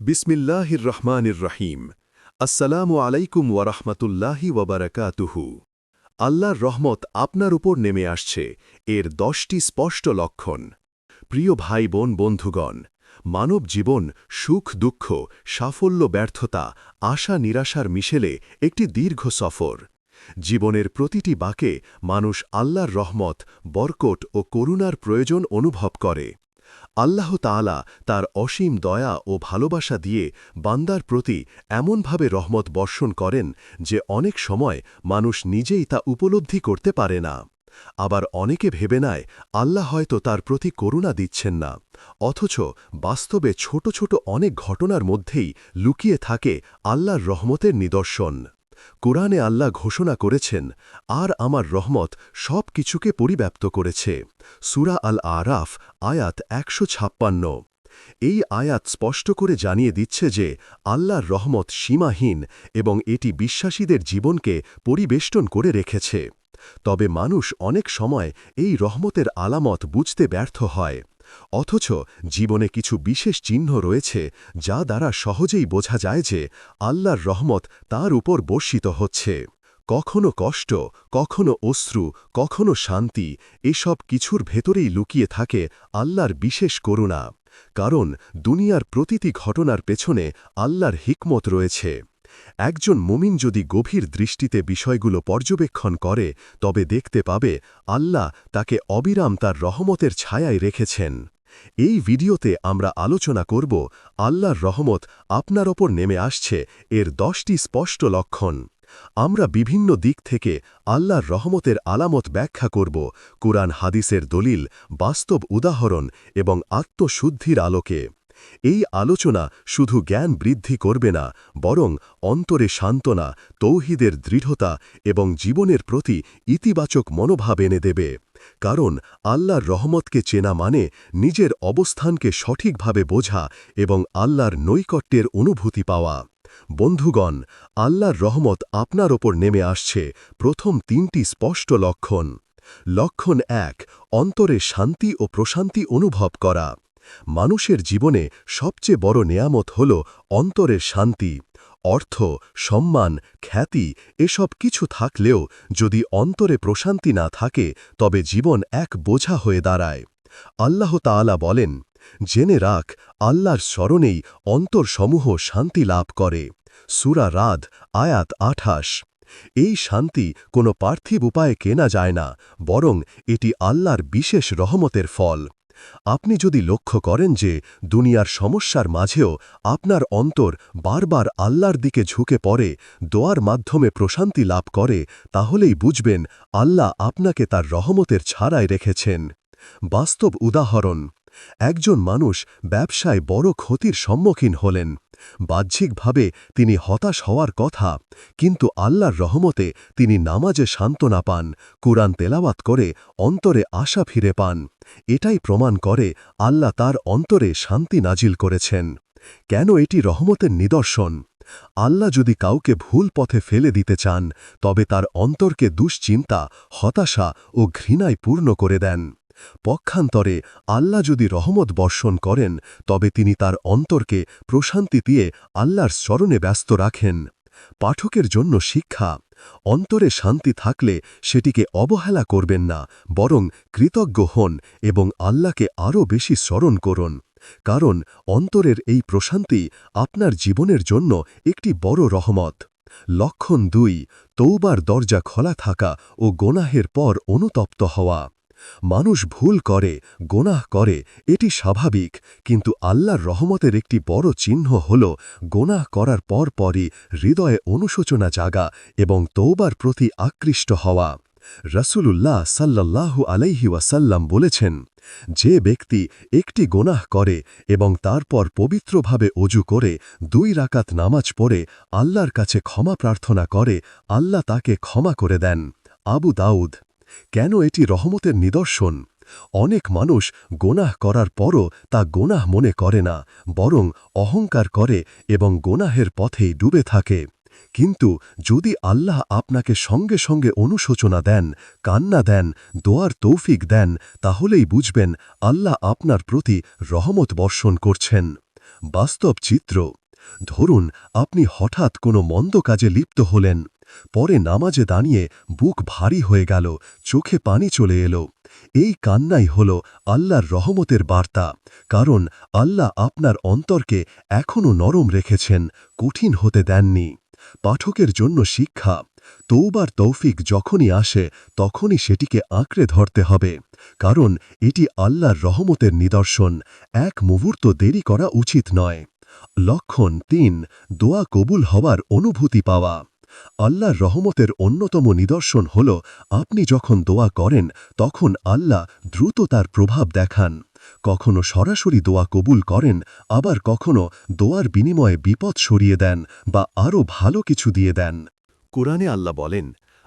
বিসমিল্লাহির রহমানির রহিম। আসসালামু আলাইকুম ওয়ারহমতুল্লাহি ওয়াবারাকাতুহু আল্লাহর রহমত আপনার উপর নেমে আসছে, এর দশটি স্পষ্ট লক্ষণ। প্রিয় ভাই, বোন, বন্ধুগণ, মানব জীবন সুখ, দুঃখ, সাফল্য, ব্যর্থতা, আশা, নিরাশার মিশেলে একটি দীর্ঘ সফর। জীবনের প্রতিটি বাকে মানুষ আল্লাহর রহমত বরকট ও করুণার প্রয়োজন অনুভব করে। আল্লাহ তাআলা তার অসীম দয়া ও ভালোবাসা দিয়ে বান্দার প্রতি এমনভাবে রহমত বর্ষণ করেন যে অনেক সময় মানুষ নিজেই তা উপলব্ধি করতে পারে না। আবার অনেকে ভেবে নেয়, আল্লাহ হয়তো তার প্রতি করুণা দিচ্ছেন না। অথচ বাস্তবে ছোট ছোট অনেক ঘটনার মধ্যেই লুকিয়ে থাকে আল্লাহর রহমতের নিদর্শন। কোরআনে আল্লাহ ঘোষণা করেছেন, আর আমার রহমত সব কিছুকে পরিব্যাপ্ত করেছে। সুরা আল আরাফ আয়াত একশো ছাপ্পান্ন। এই আয়াত স্পষ্ট করে জানিয়ে দিচ্ছে যে, আল্লাহর রহমত সীমাহীন এবং এটি বিশ্বাসীদের জীবনকে পরিবেষ্টন করে রেখেছে। তবে মানুষ অনেক সময় এই রহমতের আলামত বুঝতে ব্যর্থ হয়। অথচ জীবনে কিছু বিশেষ চিহ্ন রয়েছে যা দ্বারা সহজেই বোঝা যায় যে আল্লাহর রহমত তার উপর বর্ষিত হচ্ছে। কখনো কষ্ট, কখনো অশ্রু, কখনো শান্তি, এসব কিছুর ভেতরেই লুকিয়ে থাকে আল্লাহর বিশেষ করুণা। কারণ দুনিয়ার প্রতিটি ঘটনার পেছনে আল্লাহর হিকমত রয়েছে। একজন মুমিন যদি গভীর দৃষ্টিতে বিষয়গুলো পর্যবেক্ষণ করে, তবে দেখতে পাবে আল্লাহ তাকে অবিরাম তার রহমতের ছায়ায় রেখেছেন। এই ভিডিওতে আমরা আলোচনা করব, আল্লাহর রহমত আপনার ওপর নেমে আসছে, এর দশটি স্পষ্ট লক্ষণ। আমরা বিভিন্ন দিক থেকে আল্লাহর রহমতের আলামত ব্যাখ্যা করব, কুরআন হাদিসের দলিল, বাস্তব উদাহরণ এবং আত্মশুদ্ধির আলোকে। এই আলোচনা শুধু জ্ঞান বৃদ্ধি করবে না, বরং অন্তরে সান্ত্বনা, তৌহিদের দৃঢ়তা এবং জীবনের প্রতি ইতিবাচক মনোভাব এনে দেবে। কারণ আল্লাহর রহমতকে চেনা মানে নিজের অবস্থানকে সঠিকভাবে বোঝা এবং আল্লাহর নৈকট্যের অনুভূতি পাওয়া। বন্ধুগণ, আল্লাহর রহমত আপনার ওপর নেমে আসছে, প্রথম তিনটি স্পষ্ট লক্ষণ। লক্ষণ এক, অন্তরে শান্তি ও প্রশান্তি অনুভব করা। মানুষের জীবনে সবচেয়ে বড় নেয়ামত হল অন্তরের শান্তি, অর্থ, সম্মান, খ্যাতি, এসব কিছু থাকলেও যদি অন্তরে প্রশান্তি না থাকে, তবে জীবন এক বোঝা হয়ে দাঁড়ায়। আল্লাহ তাআলা বলেন, জেনে রাখ, আল্লাহর স্মরণেই অন্তরসমূহ শান্তি লাভ করে। সুরা রাধ আয়াত আঠাশ। এই শান্তি কোনো পার্থিব উপায়ে কেনা যায় না, বরং এটি আল্লাহর বিশেষ রহমতের ফল। আপনি যদি লক্ষ্য করেন যে দুনিয়ার সমস্যার মাঝেও আপনার অন্তর বারবার আল্লাহর দিকে ঝুঁকে পড়ে, দোয়ার মাধ্যমে প্রশান্তি লাভ করে, তাহলেই বুঝবেন আল্লাহ আপনাকে তার রহমতের ছাড়ায় রেখেছেন। বাস্তব উদাহরণ, একজন মানুষ ব্যবসায় বড় ক্ষতির সম্মুখীন হলেন। বাহ্যিকভাবে তিনি হতাশ হওয়ার কথা, কিন্তু আল্লাহর রহমতে তিনি নামাজে সান্ত্বনা পান, কুরআন তেলাওয়াত করে, অন্তরে আশা ফিরে পান। এটাই প্রমাণ করে আল্লাহ তার অন্তরে শান্তি নাজিল করেছেন। কেন এটি রহমতের নিদর্শন? আল্লাহ যদি কাউকে ভুল পথে ফেলে দিতে চান, তবে তার অন্তরকে দুশ্চিন্তা, হতাশা ও ঘৃণায় পূর্ণ করে দেন। পক্ষান্তরে আল্লাহ যদি রহমত বর্ষণ করেন, তবে তিনি তার অন্তরকে প্রশান্তি দিয়ে আল্লাহর স্মরণে ব্যস্ত রাখেন। পাঠকের জন্য শিক্ষা, অন্তরে শান্তি থাকলে সেটিকে অবহেলা করবেন না, বরং কৃতজ্ঞ হন এবং আল্লাহকে আরও বেশি স্মরণ করুন। কারণ অন্তরের এই প্রশান্তি আপনার জীবনের জন্য একটি বড় রহমত। লক্ষণ দুই তৌবার দরজা খোলা থাকা ও গোনাহের পর অনুতপ্ত হওয়া। মানুষ ভুল করে, গোনাহ করে, এটি স্বাভাবিক, কিন্তু আল্লাহর রহমতের একটি বড় চিহ্ন হল গোনাহ করার পর পরই হৃদয়ে অনুশোচনা জাগা এবং তৌবার প্রতি আকৃষ্ট হওয়া। রসুলুল্লাহ সাল্লাল্লাহু আলাইহি ওয়াসাল্লাম বলেছেন, যে ব্যক্তি একটি গোনাহ করে এবং তারপর পবিত্রভাবে অজু করে, দুই রাকাত নামাজ পড়ে, আল্লাহর কাছে ক্ষমা প্রার্থনা করে, আল্লাহ তাকে ক্ষমা করে দেন। আবু দাউদ কেন এটি রহমতের নিদর্শন? অনেক মানুষ গোনাহ করার পরও তা গোনাহ মনে করে না, বরং অহংকার করে এবং গোনাহের পথেই ডুবে থাকে। কিন্তু যদি আল্লাহ আপনাকে সঙ্গে সঙ্গে অনুশোচনা দেন, কান্না দেন, দোয়ার তৌফিক দেন, তাহলেই বুঝবেন আল্লাহ আপনার প্রতি রহমত বর্ষণ করছেন। বাস্তব চিত্র। ধরুন, আপনি হঠাৎ কোনো মন্দ কাজে লিপ্ত হলেন। পরে নামাজে দাঁড়িয়ে বুক ভারী হয়ে গেল, চোখে পানি চলে এলো। এই কান্নাই হল আল্লাহর রহমতের বার্তা, কারণ আল্লাহ আপনার অন্তরকে এখনও নরম রেখেছেন, কঠিন হতে দেননি। পাঠকের জন্য শিক্ষা তৌবার তৌফিক যখনই আসে, তখনই সেটিকে আঁকড়ে ধরতে হবে, কারণ এটি আল্লাহর রহমতের নিদর্শন, এক মুহূর্ত দেরি করা উচিত নয়। লক্ষণ তিন, দোয়া কবুল হওয়ার অনুভূতি পাওয়া। আল্লাহর রহমতের অন্যতম নিদর্শন হল, আপনি যখন দোয়া করেন, তখন আল্লাহ দ্রুত তার প্রভাব দেখান। কখনো সরাসরি দোয়া কবুল করেন, আবার কখনো দোয়ার বিনিময়ে বিপদ সরিয়ে দেন বা আরও ভালো কিছু দিয়ে দেন। কোরআনে আল্লাহ বলেন,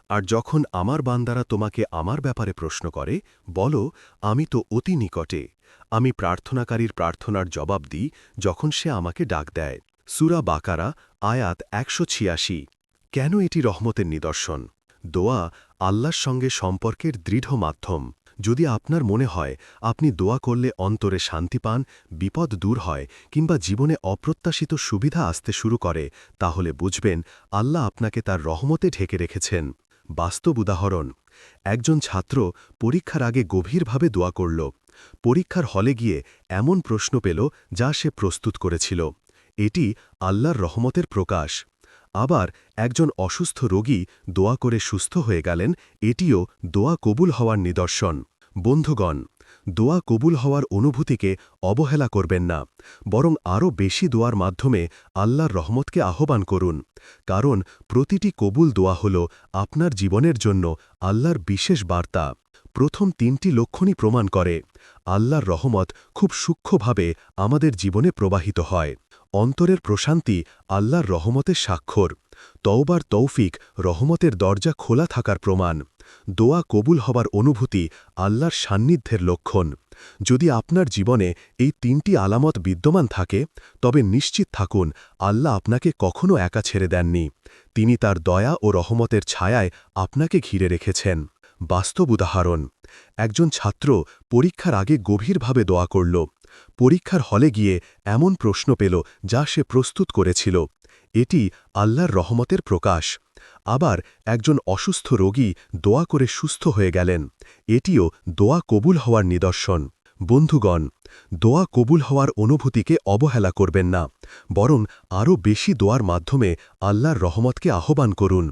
আর যখন আমার বান্দারা তোমাকে আমার ব্যাপারে প্রশ্ন করে, বলো, আমি তো অতি নিকটে। আমি প্রার্থনাকারীর প্রার্থনার জবাব দিই যখন সে আমাকে ডাক দেয়। সুরা বাকারা, আয়াত একশো ছিয়াশি। কেন এটি রহমতের নিদর্শন? দোয়া আল্লাহর সঙ্গে সম্পর্কের দৃঢ় মাধ্যম। যদি আপনার মনে হয়, আপনি দোয়া করলে অন্তরে শান্তি পান, বিপদ দূর হয়, কিংবা জীবনে অপ্রত্যাশিত সুবিধা আসতে শুরু করে, তাহলে বুঝবেন আল্লাহ আপনাকে তার রহমতে ঢেকে রেখেছেন। বাস্তব উদাহরণ, একজন ছাত্র পরীক্ষার আগে গভীরভাবে দোয়া করল। পরীক্ষার হলে গিয়ে এমন প্রশ্ন পেল যা সে প্রস্তুত করেছিল। এটি আল্লাহর রহমতের প্রকাশ। আবার একজন অসুস্থ রোগী দোয়া করে সুস্থ হয়ে গেলেন, এটিও দোয়া কবুল হওয়ার নিদর্শন। বন্ধুগণ, দোয়া কবুল হওয়ার অনুভূতিকে অবহেলা করবেন না, বরং আরও বেশি দোয়ার মাধ্যমে আল্লাহর রহমতকে আহ্বান করুন, কারণ প্রতিটি কবুল দোয়া হল আপনার জীবনের জন্য আল্লাহর বিশেষ বার্তা। প্রথম তিনটি লক্ষণই প্রমাণ করে, আল্লাহর রহমত খুব সূক্ষ্মভাবে আমাদের জীবনে প্রবাহিত হয়। অন্তরের প্রশান্তি আল্লাহর রহমতের স্বাক্ষর। তওবার তৌফিক রহমতের দরজা খোলা থাকার প্রমাণ। দোয়া কবুল হবার অনুভূতি আল্লাহর সান্নিধ্যের লক্ষণ। যদি আপনার জীবনে এই তিনটি আলামত বিদ্যমান থাকে, তবে নিশ্চিত থাকুন, আল্লাহ আপনাকে কখনো একা ছেড়ে দেননি। তিনি তার দয়া ও রহমতের ছায়ায় আপনাকে ঘিরে রেখেছেন। বাস্তব উদাহরণ, একজন ছাত্র পরীক্ষার আগে গভীরভাবে দোয়া করল পরীক্ষার হলে গিয়ে এমন প্রশ্ন পেল যা সে প্রস্তুত করেছিল। এটি আল্লাহর রহমতের প্রকাশ। আবার একজন অসুস্থ রোগী দোয়া করে সুস্থ হয়ে গেলেন। এটিও দোয়া কবুল হওয়ার নিদর্শন। বন্ধুগণ, দোয়া কবুল হওয়ার অনুভূতিকে অবহেলা করবেন না, বরং আরও বেশি দোয়ার মাধ্যমে আল্লাহর রহমতকে আহ্বান করুন।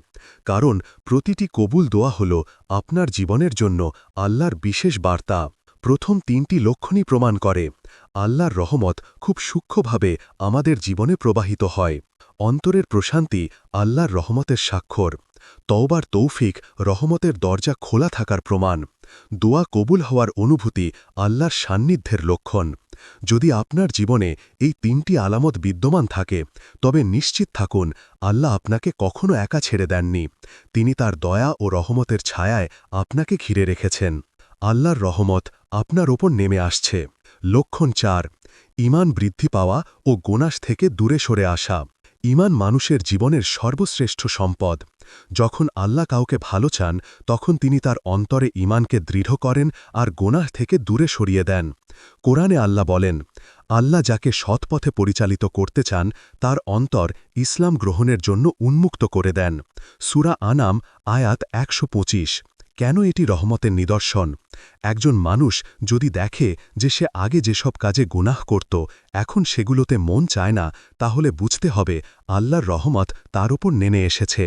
কারণ প্রতিটি কবুল দোয়া হল আপনার জীবনের জন্য আল্লাহর বিশেষ বার্তা। প্রথম তিনটি লক্ষণই প্রমাণ করে। আল্লাহর রহমত খুব সূক্ষ্মভাবে আমাদের জীবনে প্রবাহিত হয়। অন্তরের প্রশান্তি আল্লাহর রহমতের স্বাক্ষর। তওবার তৌফিক রহমতের দরজা খোলা থাকার প্রমাণ। দোয়া কবুল হওয়ার অনুভূতি আল্লাহর সান্নিধ্যের লক্ষণ। যদি আপনার জীবনে এই তিনটি আলামত বিদ্যমান থাকে, তবে নিশ্চিত থাকুন, আল্লাহ আপনাকে কখনো একা ছেড়ে দেননি। তিনি তার দয়া ও রহমতের ছায়ায় আপনাকে ঘিরে রেখেছেন। আল্লাহর রহমত আপনার ওপর নেমে আসছে। লক্ষণ চার ইমান বৃদ্ধি পাওয়া ও গোনাস থেকে দূরে সরে আসা। ইমান মানুষের জীবনের সর্বশ্রেষ্ঠ সম্পদ। যখন আল্লাহ কাউকে ভালো চান, তখন তিনি তার অন্তরে ইমানকে দৃঢ় করেন আর গোনাহ থেকে দূরে সরিয়ে দেন। কোরআনে আল্লাহ বলেন, আল্লাহ যাকে সৎপথে পরিচালিত করতে চান, তার অন্তর ইসলাম গ্রহণের জন্য উন্মুক্ত করে দেন। সুরা আনাম, আয়াত একশো পঁচিশ। কেন এটি রহমতের নিদর্শন? একজন মানুষ যদি দেখে যে সে আগে যেসব কাজে গুনাহ করত, এখন সেগুলোতে মন চায় না, তাহলে বুঝতে হবে আল্লাহর রহমত তার উপর নেমে এসেছে।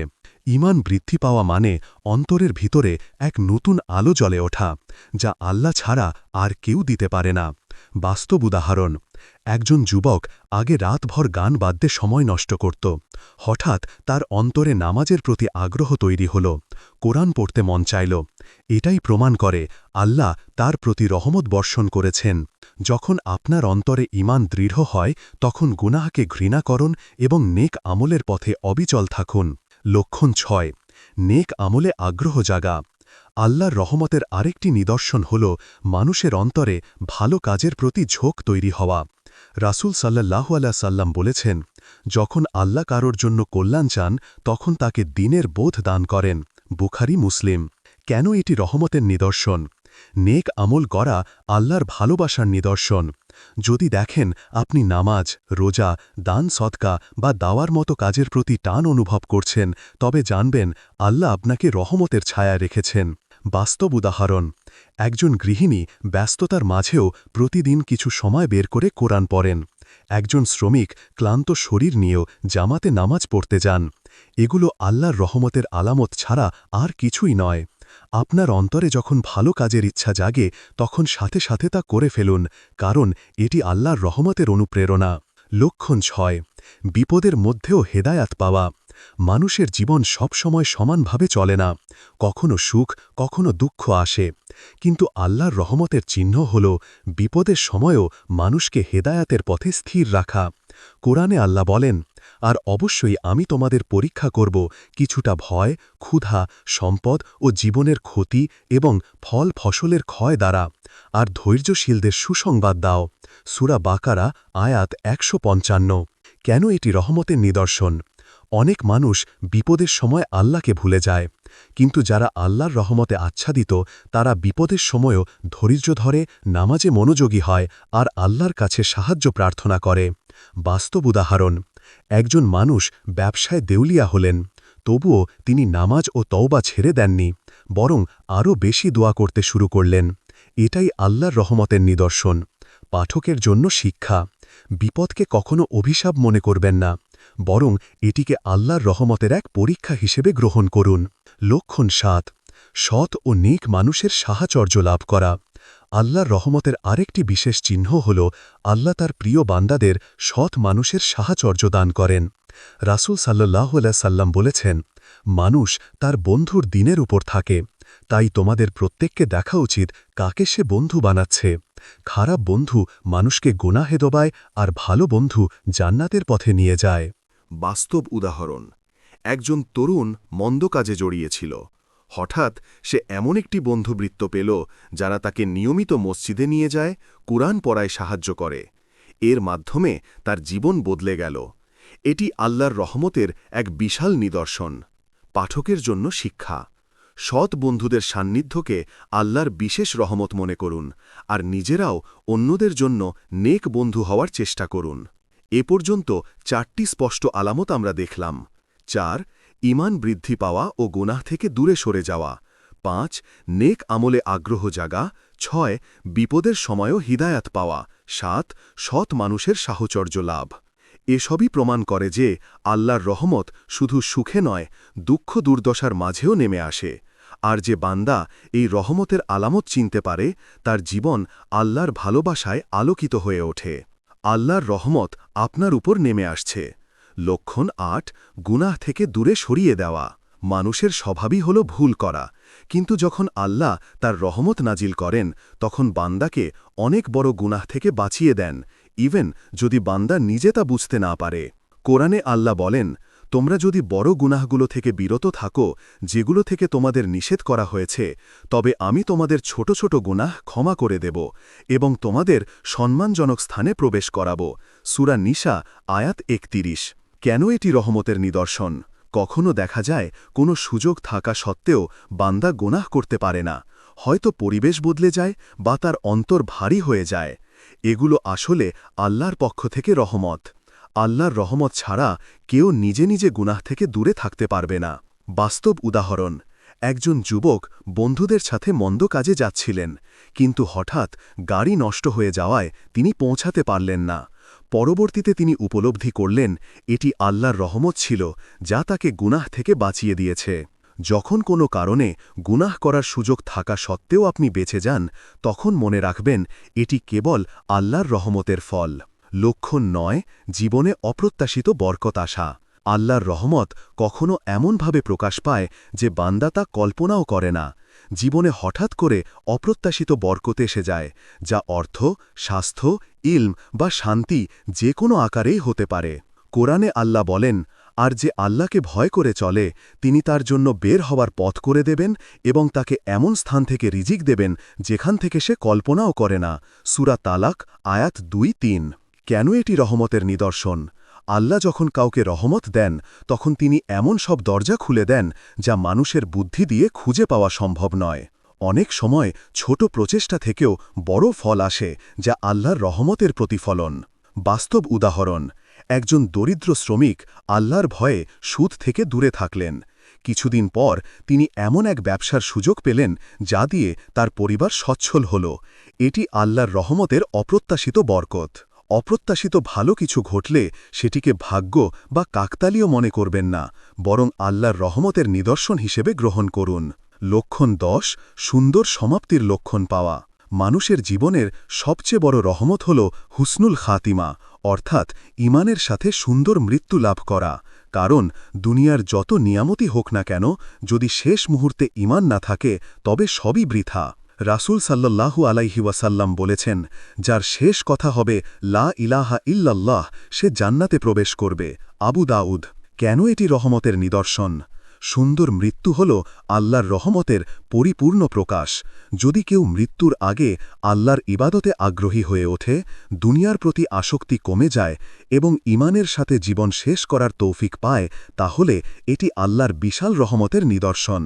ইমান বৃদ্ধি পাওয়া মানে অন্তরের ভিতরে এক নতুন আলো জ্বলে ওঠা, যা আল্লাহ ছাড়া আর কেউ দিতে পারে না। বাস্তব উদাহরণ। একজন যুবক আগে রাতভর গান বাদ্যে সময় নষ্ট করত। হঠাৎ তার অন্তরে নামাজের প্রতি আগ্রহ তৈরি হল। কোরআন পড়তে মন চাইল। এটাই প্রমাণ করে আল্লাহ তার প্রতি রহমত বর্ষণ করেছেন। যখন আপনার অন্তরে ইমান দৃঢ় হয়, তখন গুনাহকে ঘৃণা করুন এবং নেক আমলের পথে অবিচল থাকুন। লক্ষণ ছয়, নেক আমলে আগ্রহ জাগা। আল্লাহর রহমতের আরেকটি নিদর্শন হল মানুষের অন্তরে ভালো কাজের প্রতি ঝোঁক তৈরি হওয়া। রাসুল সাল্লাহ আল্লাহ সাল্লাম বলেছেন, যখন আল্লাহ কারোর জন্য কল্যাণ চান, তখন তাকে দিনের বোধ দান করেন। বুখারি, মুসলিম। কেন এটি রহমতের নিদর্শন? নেক আমল করা আল্লাহর ভালোবাসার নিদর্শন। যদি দেখেন, আপনি নামাজ, রোজা, দান সৎকা বা দাওয়ার মতো কাজের প্রতি টান অনুভব করছেন, তবে জানবেন, আল্লাহ আপনাকে রহমতের ছায়া রেখেছেন। বাস্তব উদাহরণ। একজন গৃহিণী ব্যস্ততার মাঝেও প্রতিদিন কিছু সময় বের করে কোরআন পড়েন। একজন শ্রমিক ক্লান্ত শরীর নিয়েও জামাতে নামাজ পড়তে যান। এগুলো আল্লাহর রহমতের আলামত ছাড়া আর কিছুই নয়। আপনার অন্তরে যখন ভালো কাজের ইচ্ছা জাগে, তখন সাথে সাথে তা করে ফেলুন, কারণ এটি আল্লাহর রহমতের অনুপ্রেরণা। লক্ষণ ছয়, বিপদের মধ্যেও হেদায়াত পাওয়া। মানুষের জীবন সবসময় সমানভাবে চলে না। কখনো সুখ, কখনো দুঃখ আসে। কিন্তু আল্লাহর রহমতের চিহ্ন হল বিপদের সময়ও মানুষকে হেদায়াতের পথে স্থির রাখা। কোরআনে আল্লাহ বলেন, আর অবশ্যই আমি তোমাদের পরীক্ষা করব কিছুটা ভয়, ক্ষুধা, সম্পদ ও জীবনের ক্ষতি এবং ফল ফসলের ক্ষয় দ্বারা। আর ধৈর্যশীলদের সুসংবাদ দাও। সুরা বাকারা, আয়াত একশো পঞ্চান্ন। কেন এটি রহমতের নিদর্শন? অনেক মানুষ বিপদের সময় আল্লাহকে ভুলে যায়। কিন্তু যারা আল্লাহর রহমতে আচ্ছাদিত, তারা বিপদের সময়ও ধৈর্য ধরে, নামাজে মনোযোগী হয় আর আল্লাহর কাছে সাহায্য প্রার্থনা করে। বাস্তব উদাহরণ, একজন মানুষ ব্যবসায় দেউলিয়া হলেন, তবুও তিনি নামাজ ও তওবা ছেড়ে দেননি, বরং আরও বেশি দোয়া করতে শুরু করলেন। এটাই আল্লাহর রহমতের নিদর্শন, পাঠকের জন্য শিক্ষা। বিপদকে কখনো অভিশাপ মনে করবেন না। বরং এটিকে আল্লাহর রহমতের এক পরীক্ষা হিসেবে গ্রহণ করুন। লক্ষণ সাত, সৎ ও নেক মানুষের সাহাচর্য লাভ করা। আল্লাহর রহমতের আরেকটি বিশেষ চিহ্ন হল, আল্লাহ তার প্রিয় বান্দাদের সৎ মানুষের সাহাচর্য দান করেন। রাসুল সাল্লাহ সাল্লাম বলেছেন, মানুষ তার বন্ধুর দিনের উপর থাকে। তাই তোমাদের প্রত্যেককে দেখা উচিত কাকে সে বন্ধু বানাচ্ছে। খারাপ বন্ধু মানুষকে গোনাহে দবায় আর ভালো বন্ধু জান্নাতের পথে নিয়ে যায়। বাস্তব উদাহরণ, একজন তরুণ মন্দ কাজে জড়িয়েছিল। হঠাৎ সে এমন একটি বন্ধুবৃত্ত পেল যারা তাকে নিয়মিত মসজিদে নিয়ে যায়, কুরআন পড়ায় সাহায্য করে। এর মাধ্যমে তার জীবন বদলে গেল। এটি আল্লাহর রহমতের এক বিশাল নিদর্শন, পাঠকের জন্য শিক্ষা। সৎ বন্ধুদের সান্নিধ্যকে আল্লাহর বিশেষ রহমত মনে করুন, আর নিজেরাও অন্যদের জন্য নেক বন্ধু হওয়ার চেষ্টা করুন। এ পর্যন্ত চারটি স্পষ্ট আলামত আমরা দেখলাম। চার ইমান বৃদ্ধি পাওয়া ও গুনাহ থেকে দূরে সরে যাওয়া। পাঁচ, নেক আমলে আগ্রহ জাগা। ছয়, বিপদের সময়ও হিদায়াত পাওয়া। সাত, সৎ মানুষের সাহচর্য লাভ। এসবই প্রমাণ করে যে আল্লাহর রহমত শুধু সুখে নয়, দুঃখ দুর্দশার মাঝেও নেমে আসে। আর যে বান্দা এই রহমতের আলামত চিনতে পারে, তার জীবন আল্লাহর ভালোবাসায় আলোকিত হয়ে ওঠে। আল্লাহর রহমত আপনার উপর নেমে আসছে। লক্ষণ আট, গুনাহ থেকে দূরে সরিয়ে দেওয়া। মানুষের স্বভাবই হল ভুল করা। কিন্তু যখন আল্লাহ তার রহমত নাজিল করেন, তখন বান্দাকে অনেক বড় গুনাহ থেকে বাঁচিয়ে দেন। ইভেন যদি বান্দা নিজে তা বুঝতে না পারে। কোরআনে আল্লাহ বলেন, তোমরা যদি বড় গুনাহগুলো থেকে বিরত থাকো, যেগুলো থেকে তোমাদের নিষেধ করা হয়েছে, তবে আমি তোমাদের ছোট ছোট গুনাহ ক্ষমা করে দেব এবং তোমাদের সম্মানজনক স্থানে প্রবেশ করাব। সুরা নিশা আয়াত একতিরিশ। কেন এটি রহমতের নিদর্শন? কখনো দেখা যায়, কোনো সুযোগ থাকা সত্ত্বেও বান্দা গোনাহ করতে পারে না। হয়তো পরিবেশ বদলে যায় বা তার অন্তর ভারী হয়ে যায়। এগুলো আসলে আল্লাহর পক্ষ থেকে রহমত। আল্লাহর রহমত ছাড়া কেউ নিজে নিজে গুনাহ থেকে দূরে থাকতে পারবে না। বাস্তব উদাহরণ, একজন যুবক বন্ধুদের সাথে মন্দ কাজে যাচ্ছিলেন, কিন্তু হঠাৎ গাড়ি নষ্ট হয়ে যাওয়ায় তিনি পৌঁছাতে পারলেন না। পরবর্তীতে তিনি উপলব্ধি করলেন, এটি আল্লাহর রহমত ছিল, যা তাকে গুনাহ থেকে বাঁচিয়ে দিয়েছে। যখন কোনো কারণে গুনাহ করার সুযোগ থাকা সত্ত্বেও আপনি বেঁচে যান, তখন মনে রাখবেন এটি কেবল আল্লাহর রহমতের ফল। লক্ষণ নয়, জীবনে অপ্রত্যাশিত বরকত আসা। আল্লাহর রহমত কখনো এমনভাবে প্রকাশ পায় যে বান্দা তা কল্পনাও করে না। জীবনে হঠাৎ করে অপ্রত্যাশিত বরকতে এসে যায়, যা অর্থ, স্বাস্থ্য, ইলম বা শান্তি যে কোনো আকারেই হতে পারে। কোরআনে আল্লাহ বলেন আর যে আল্লাহকে ভয় করে চলে, তিনি তার জন্য বের হওয়ার পথ করে দেবেন এবং তাকে এমন স্থান থেকে রিজিক দেবেন যেখান থেকে সে কল্পনাও করে না। সুরা তালাক, আয়াত দুই তিন। কেন এটি রহমতের নিদর্শন? আল্লাহ যখন কাউকে রহমত দেন, তখন তিনি এমন সব দরজা খুলে দেন যা মানুষের বুদ্ধি দিয়ে খুঁজে পাওয়া সম্ভব নয়। অনেক সময় ছোট প্রচেষ্টা থেকেও বড় ফল আসে যা আল্লাহর রহমতের প্রতিফলন। বাস্তব উদাহরণ একজন দরিদ্র শ্রমিক আল্লাহর ভয়ে সুদ থেকে দূরে থাকলেন। কিছুদিন পর তিনি এমন এক ব্যবসার সুযোগ পেলেন যা দিয়ে তার পরিবার সচ্ছল হল। এটি আল্লাহর রহমতের অপ্রত্যাশিত বরকত। অপ্রত্যাশিত ভালো কিছু ঘটলে সেটিকে ভাগ্য বা কাকতালীয় মনে করবেন না, বরং আল্লাহর রহমতের নিদর্শন হিসেবে গ্রহণ করুন। লক্ষণ দশ, সুন্দর সমাপ্তির লক্ষণ পাওয়া। মানুষের জীবনের সবচেয়ে বড় রহমত হল হুসনুল খাতিমা অর্থাৎ ইমানের সাথে সুন্দর মৃত্যু লাভ করা, কারণ দুনিয়ার যত নিয়ামতি হোক না কেন, যদি শেষ মুহূর্তে ইমান না থাকে, তবে সবই বৃথা। রাসূল সাল্লাল্লাহু আলাইহি ওয়াসাল্লাম বলেছেন, যার শেষ কথা হবে, লা ইলাহা ইল্লাল্লাহ, সে জান্নাতে প্রবেশ করবে। আবু দাউদ, কেন এটি রহমতের নিদর্শন? সুন্দর মৃত্যু হল আল্লাহর রহমতের পরিপূর্ণ প্রকাশ। যদি কেউ মৃত্যুর আগে আল্লাহর ইবাদতে আগ্রহী হয়ে ওঠে, দুনিয়ার প্রতি আসক্তি কমে যায় এবং ইমানের সাথে জীবন শেষ করার তৌফিক পায়, তাহলে এটি আল্লাহর বিশাল রহমতের নিদর্শন।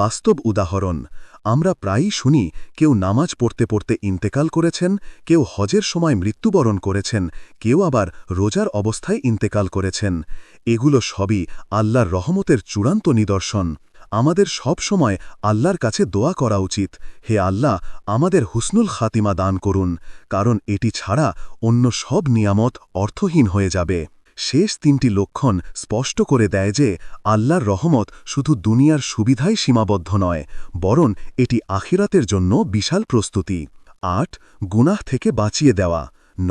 বাস্তব উদাহরণ, আমরা প্রায়ই শুনি, কেউ নামাজ পড়তে পড়তে ইন্তেকাল করেছেন, কেউ হজের সময় মৃত্যুবরণ করেছেন, কেউ আবার রোজার অবস্থায় ইন্তেকাল করেছেন। এগুলো সবই আল্লাহর রহমতের চূড়ান্ত নিদর্শন। আমাদের সব সময় আল্লাহর কাছে দোয়া করা উচিত, হে আল্লাহ, আমাদের হুসনুল খাতিমা দান করুন, কারণ এটি ছাড়া অন্য সব নিয়ামত অর্থহীন হয়ে যাবে। শেষ তিনটি লক্ষণ স্পষ্ট করে দেয় যে আল্লাহর রহমত শুধু দুনিয়ার সুবিধাই সীমাবদ্ধ নয়, বরং এটি আখিরাতের জন্য বিশাল প্রস্তুতি। আট, গুনাহ থেকে বাঁচিয়ে দেওয়া।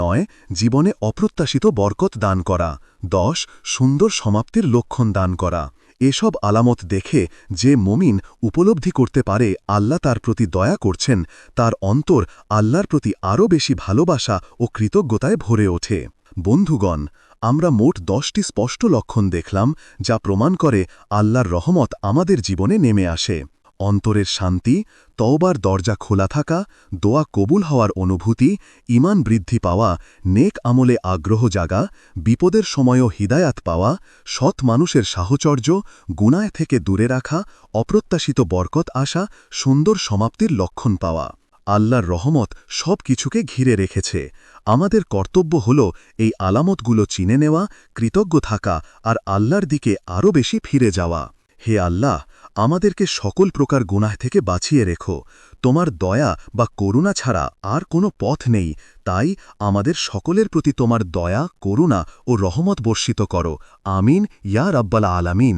নয়, জীবনে অপ্রত্যাশিত বরকত দান করা। দশ, সুন্দর সমাপ্তির লক্ষণ দান করা। এসব আলামত দেখে যে মমিন উপলব্ধি করতে পারে আল্লাহ তার প্রতি দয়া করছেন, তার অন্তর আল্লাহর প্রতি আরও বেশি ভালোবাসা ও কৃতজ্ঞতায় ভরে ওঠে। বন্ধুগণ আমরা মোট দশটি স্পষ্ট লক্ষণ দেখলাম যা প্রমাণ করে আল্লাহর রহমত আমাদের জীবনে নেমে আসে। অন্তরের শান্তি, তওবার দরজা খোলা থাকা, দোয়া কবুল হওয়ার অনুভূতি ইমান বৃদ্ধি পাওয়া, নেক আমলে আগ্রহ জাগা, বিপদের সময়ও হিদায়াত পাওয়া, সৎ মানুষের সাহচর্য, গুনায় থেকে দূরে রাখা, অপ্রত্যাশিত বরকত আসা, সুন্দর সমাপ্তির লক্ষণ পাওয়া। আল্লাহর রহমত সব কিছুকে ঘিরে রেখেছে। আমাদের কর্তব্য হল এই আলামতগুলো চিনে নেওয়া, কৃতজ্ঞ থাকা আর আল্লাহর দিকে আরও বেশি ফিরে যাওয়া। হে আল্লাহ, আমাদেরকে সকল প্রকার গুনাহ থেকে বাঁচিয়ে রেখো। তোমার দয়া বা করুণা ছাড়া আর কোনো পথ নেই। তাই আমাদের সকলের প্রতি তোমার দয়া, করুণা ও রহমত বর্ষিত করো। আমিন, ইয়া রাব্বাল আলামিন।